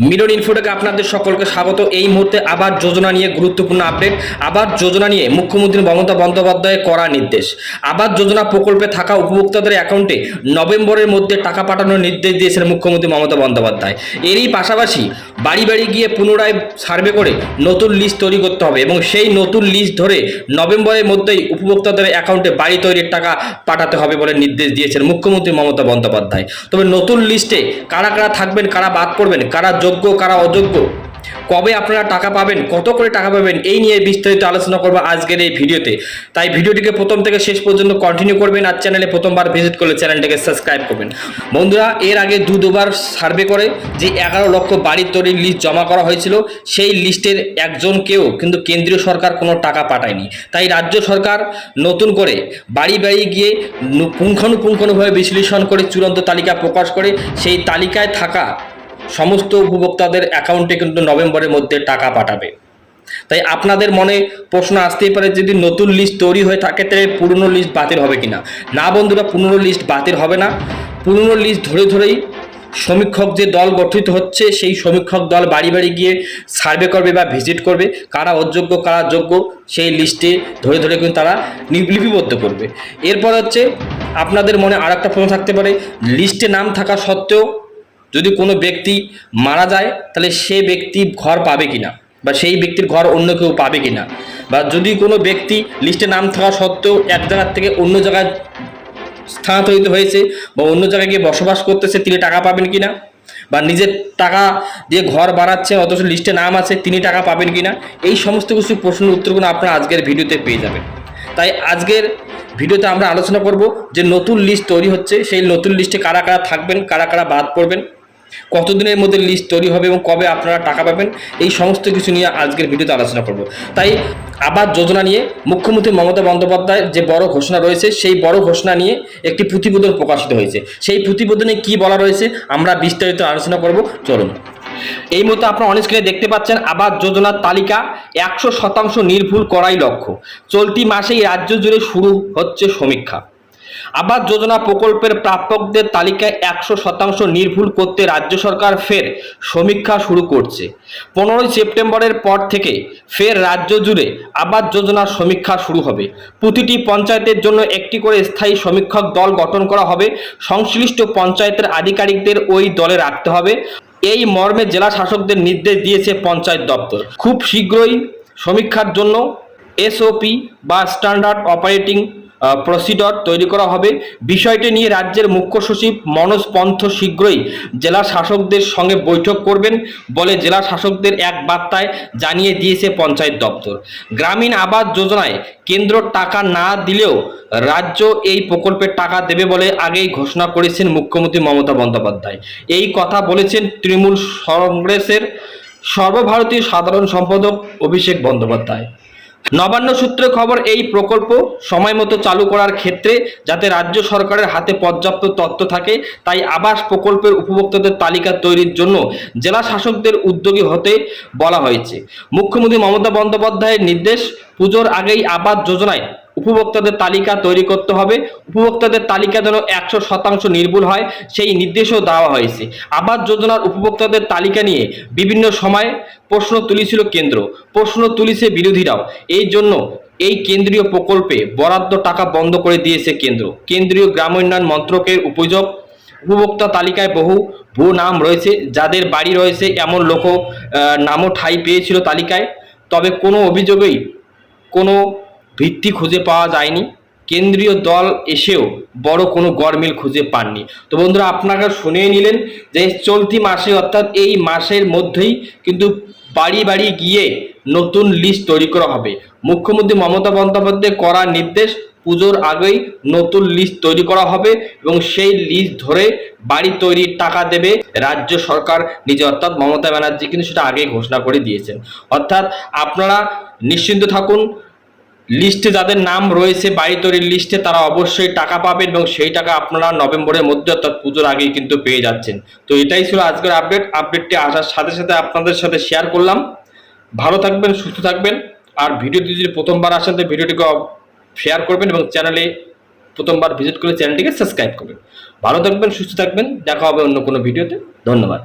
Mirror ইনফোটেকে আপনাদের সকলকে স্বাগত। এই মুহূর্তে আবার যোজনা নিয়ে গুরুত্বপূর্ণ আপডেট, আবার যোজনা নিয়ে মুখ্যমন্ত্রী মমতা বন্দ্যোপাধ্যায়ের করা নির্দেশ। আবার যোজনা প্রকল্পে থাকা উপভোক্তাদের অ্যাকাউন্টে নভেম্বরের মধ্যে টাকা পাঠানোর নির্দেশ দিয়েছেন মুখ্যমন্ত্রী মমতা বন্দ্যোপাধ্যায়। এরই পাশাপাশি বাড়ি বাড়ি গিয়ে পুনরায় সার্ভে করে নতুন লিস্ট তৈরি করতে হবে এবং সেই নতুন লিস্ট ধরে নভেম্বরের মধ্যেই উপভোক্তাদের অ্যাকাউন্টে বাড়ি তৈরির টাকা পাঠাতে হবে বলে নির্দেশ দিয়েছেন মুখ্যমন্ত্রী মমতা বন্দ্যোপাধ্যায়। তবে নতুন লিস্টে কারা কারা থাকবেন, কারা বাদ পড়বেন, কারা যোগ্য কারা অযোগ্য? কবে আপনারা টাকা পাবেন? কত করে টাকা পাবেন? এই নিয়ে বিস্তারিত আলোচনা করব আজকের এই ভিডিওতে। তাই ভিডিওটিকে প্রথম থেকে শেষ পর্যন্ত কন্টিনিউ করবেন আর চ্যানেলে প্রথমবার ভিজিট করলে চ্যানেলটিকে সাবস্ক্রাইব করবেন। বন্ধুরা, এর আগে দু দুবার সার্ভে করে যে এগারো লক্ষ বাড়ির তৈরির লিস্ট জমা করা হয়েছিল, সেই লিস্টের একজনকেও কিন্তু কেন্দ্রীয় সরকার কোনো টাকা পাঠায়নি। তাই রাজ্য সরকার নতুন করে বাড়ি বাড়ি গিয়ে পুঙ্খানুপুঙ্খানুভাবে বিশ্লেষণ করে চূড়ান্ত তালিকা প্রকাশ করে সেই তালিকায় থাকা সমস্ত উপভোক্তাদের অ্যাকাউন্টে কিন্তু নভেম্বরের মধ্যে টাকা পাঠাবে। তাই আপনাদের মনে প্রশ্ন আসতেই পারে, যদি নতুন লিস্ট তৈরি হয়ে থাকে, তাহলে পুরনো লিস্ট বাতিল হবে কিনা? না বন্ধুরা, পুরনো লিস্ট বাতিল হবে না। পুরনো লিস্ট ধরে ধরেই সমীক্ষক যে দল গঠিত হচ্ছে, সেই সমীক্ষক দল বাড়ি বাড়ি গিয়ে সার্ভে করবে বা ভিজিট করবে, কারা অযোগ্য, কারা যোগ্য, সেই লিস্টে ধরে ধরে কিন্তু তারা লিপিবদ্ধ করবে। এরপর হচ্ছে, আপনাদের মনে আর একটা প্রশ্ন থাকতে পারে লিস্টে নাম থাকা সত্ত্বেও যদি কোনো ব্যক্তি মারা যায়, তাহলে সে ব্যক্তি ঘর পাবে কিনা? বা সেই ব্যক্তির ঘর অন্য কেউ পাবে কিনা? বা যদি কোনো ব্যক্তি লিস্টে নাম থাকা সত্ত্বেও এক জায়গার থেকে অন্য জায়গায় স্থানান্তরিত হয়েছে বা অন্য জায়গায় গিয়ে বসবাস করতেছে, তিনি টাকা পাবেন কিনা? বা নিজের টাকা দিয়ে ঘর বানাচ্ছে, অথচ লিস্টে নাম আছে, তিনি টাকা পাবেন কিনা? এই সমস্ত কিছু প্রশ্নের উত্তরগুলো আপনারা আজকের ভিডিওতে পেয়ে যাবেন। তাই আজকের ভিডিওতে আমরা আলোচনা করব যে নতুন লিস্ট তৈরি হচ্ছে, সেই নতুন লিস্টে কারা কারা থাকবেন, কারা কারা বাদ পড়বেন কতদিনের মধ্যে লিস্ট তৈরি হবে এবং কবে আপনারা টাকা পাবেন, এই সমস্ত কিছু নিয়ে আজকের ভিডিওতে আলোচনা করব। তাই আবার যোজনা নিয়ে মুখ্যমন্ত্রী মমতা বন্দ্যোপাধ্যায় যে বড় ঘোষণা রয়েছে, সেই বড় ঘোষণা নিয়ে একটি প্রতিবেদন প্রকাশিত হয়েছে। সেই প্রতিবেদনে কি বলা রয়েছে, আমরা বিস্তারিত আলোচনা করব। চলুন। এই মতো আপনারা অনেক স্ক্রিনে দেখতে পাচ্ছেন আবাস যোজনার তালিকা, একশো শতাংশ নির্ভুল করাই লক্ষ্য। চলতি মাসেই রাজ্য জুড়ে শুরু হচ্ছে সমীক্ষা। আবাস যোজনা প্রকল্পের প্রাপকদের তালিকায় একশো শতাংশ নির্ভুল করতে রাজ্য সরকার ফের সমীক্ষা শুরু করছে। পনেরোই সেপ্টেম্বরের পর থেকে ফের রাজ্য জুড়ে আবাস যোজনার সমীক্ষা শুরু হবে। প্রতিটি পঞ্চায়েতের জন্য একটি করে স্থায়ী সমীক্ষক দল গঠন করা হবে। সংশ্লিষ্ট পঞ্চায়েতের আধিকারিকদের ওই দলে রাখতে হবে। এই মর্মে জেলা শাসকদের নির্দেশ দিয়েছে পঞ্চায়েত দপ্তর। খুব শীঘ্রই সমীক্ষার জন্য এসওপি বা স্ট্যান্ডার্ড অপারেটিং প্রসিডর তৈরি করা হবে। বিষয়টি নিয়ে রাজ্যের মুখ্য সচিব মনোজ পন্থ শীঘ্রই জেলা শাসকদের সঙ্গে বৈঠক করবেন বলে জেলা শাসকদের এক বার্তায় জানিয়ে দিয়েছে পঞ্চায়েত দপ্তর। গ্রামীণ আবাস যোজনায় কেন্দ্র টাকা না দিলেও রাজ্য এই প্রকল্পের টাকা দেবে বলে আগেই ঘোষণা করেছেন মুখ্যমন্ত্রী মমতা বন্দ্যোপাধ্যায়। এই কথা বলেছেন তৃণমূল কংগ্রেসের সর্বভারতীয় সাধারণ সম্পাদক অভিষেক বন্দ্যোপাধ্যায়। নবান্ন সূত্রে খবর, এই প্রকল্প সময় মতো চালু করার ক্ষেত্রে যাতে রাজ্য সরকারের হাতে পর্যাপ্ত তথ্য থাকে, তাই আবাস প্রকল্পের উপভোক্তাদের তালিকা তৈরির জন্য জেলা শাসকদের উদ্যোগী হতে বলা হয়েছে। মুখ্যমন্ত্রী মমতা বন্দ্যোপাধ্যায়ের নির্দেশ, পুজোর আগেই আবাস যোজনায় উপভোক্তাদের তালিকা তৈরি করতে হবে। উপভোক্তাদের তালিকা যেন একশো শতাংশ নির্ভুল হয়, সেই নির্দেশও দেওয়া হয়েছে। আবাস যোজনার উপভোক্তাদের তালিকা নিয়ে বিভিন্ন সময়ে প্রশ্ন তুলেছিল কেন্দ্র। প্রশ্ন তুলিছে বিরোধীরাও। এই জন্য এই কেন্দ্রীয় প্রকল্পে বরাদ্দ টাকা বন্ধ করে দিয়েছে কেন্দ্র। কেন্দ্রীয় গ্রামোন্নয়ন মন্ত্রকের উপযোগ উপভোক্তা তালিকায় বহু ভুয়ো নাম রয়েছে। যাদের বাড়ি রয়েছে, এমন লোক নামও ঠাঁই পেয়েছিল তালিকায়। তবে কোনো অভিযোগেই কোনো ভিত্তি খুঁজে পাওয়া যায়নি। কেন্দ্রীয় দল এসেও বড় কোনো গরমিল খুঁজে পাননি। তো বন্ধুরা, আপনারা শুনেই নিলেন যে চলতি মাসে, অর্থাৎ এই মাসের মধ্যেই কিন্তু বাড়ি বাড়ি গিয়ে নতুন লিস্ট তৈরি করা হবে। মুখ্যমন্ত্রী মমতা বন্দ্যোপাধ্যায় করা নির্দেশ, পুজোর আগেই নতুন লিস্ট তৈরি করা হবে এবং সেই লিস্ট ধরে বাড়ি তৈরির টাকা দেবে রাজ্য সরকার নিজে, অর্থাৎ মমতা ব্যানার্জি কিন্তু সেটা আগেই ঘোষণা করে দিয়েছেন। অর্থাৎ আপনারা নিশ্চিন্ত থাকুন লিস্টে যাদের নাম রয়েছে বাড়ি তৈরির লিস্টে তারা অবশ্যই টাকা পাবেন এবং সেই টাকা আপনারা নভেম্বরের মধ্যে অর্থাৎ পুজোর আগেই কিন্তু পেয়ে যাচ্ছেন। তো এটাই ছিল আজকের আপডেট আপডেটটি আসার সাথে সাথে আপনাদের সাথে শেয়ার করলাম। ভালো থাকবেন, সুস্থ থাকবেন। আর ভিডিওটি যদি প্রথমবার আসেন, তো ভিডিওটিকে শেয়ার করবেন এবং চ্যানেলে প্রথমবার ভিজিট করে চ্যানেলটিকে সাবস্ক্রাইব করবেন। ভালো থাকবেন, সুস্থ থাকবেন। দেখা হবে অন্য কোনো ভিডিওতে ধন্যবাদ।